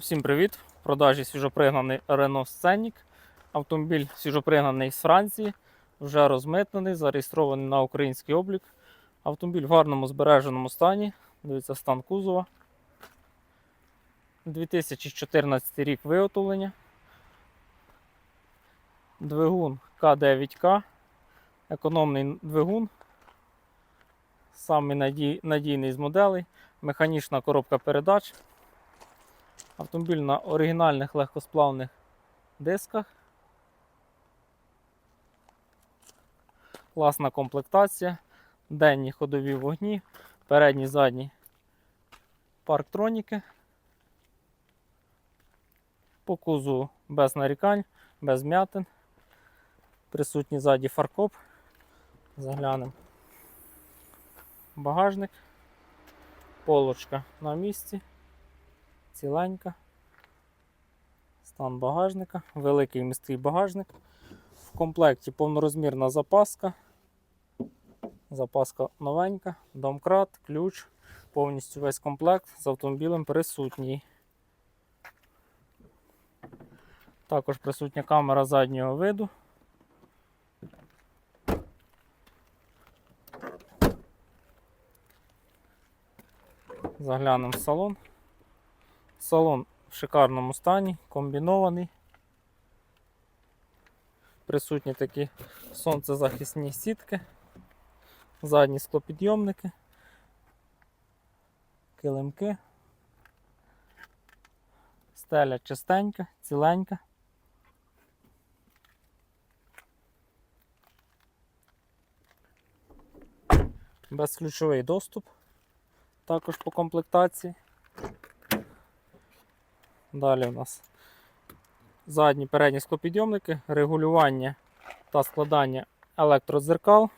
Всім привіт! В продажі свіжопригнаний Renault Scenic. Автомобіль свіжопригнаний з Франції, вже розмитнений, зареєстрований на український облік. Автомобіль в гарному збереженому стані. Дивіться стан кузова. 2014 рік виготовлення. Двигун К9К. Економний двигун. Самий надій- надійний з моделей. Механічна коробка передач. Автомобіль на оригінальних легкосплавних дисках. Класна комплектація. Денні ходові вогні, передні задні парктроніки. По кузову без нарікань, без м'ятин. Присутній ззаді фаркоп. Заглянемо. Багажник. Полочка на місці ціленька. Стан багажника, великий міський багажник. В комплекті повнорозмірна запаска. Запаска новенька, домкрат, ключ, повністю весь комплект з автомобілем присутній. Також присутня камера заднього виду. Заглянемо в салон. Салон в шикарному стані, комбінований. Присутні такі сонцезахисні сітки, задні склопідйомники, килимки. Стеля чистенька, ціленька. Безключовий доступ, також по комплектації. Далі у нас задні передні склопідйомники, регулювання та складання електродзеркал,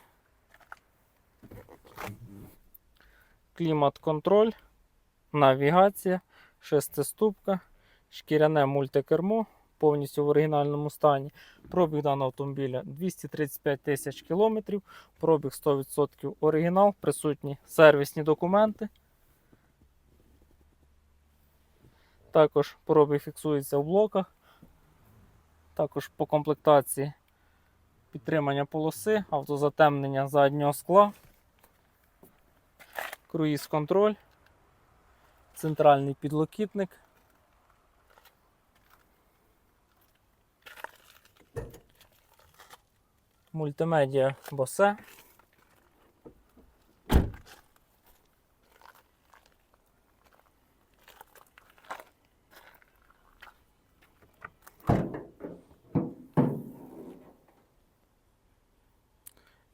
клімат-контроль, навігація, шестиступка, шкіряне мультикермо, повністю в оригінальному стані. Пробіг даного автомобіля 235 тисяч кілометрів, пробіг 100% оригінал, присутні сервісні документи. Також пробіг фіксується в блоках. Також по комплектації підтримання полоси, автозатемнення заднього скла, круїз контроль, центральний підлокітник. Мультимедіа Bose.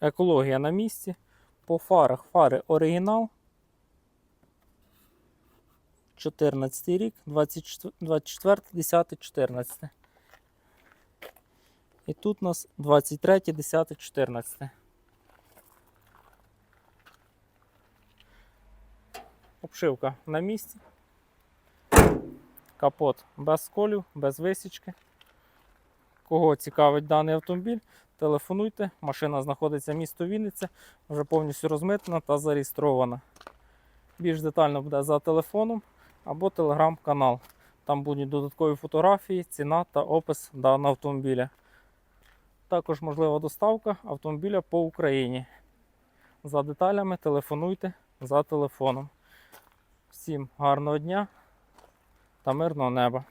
Екологія на місці. По фарах фари оригінал. 14 рік, 24, 24 10, 14. І тут у нас 23, 10, 14. Обшивка на місці. Капот без сколів, без висічки. Кого цікавить даний автомобіль, телефонуйте. Машина знаходиться в місто Вінниця, вже повністю розмитнена та зареєстрована. Більш детально буде за телефоном або телеграм-канал. Там будуть додаткові фотографії, ціна та опис даного автомобіля. Також можлива доставка автомобіля по Україні. За деталями телефонуйте за телефоном. Всім гарного дня та мирного неба!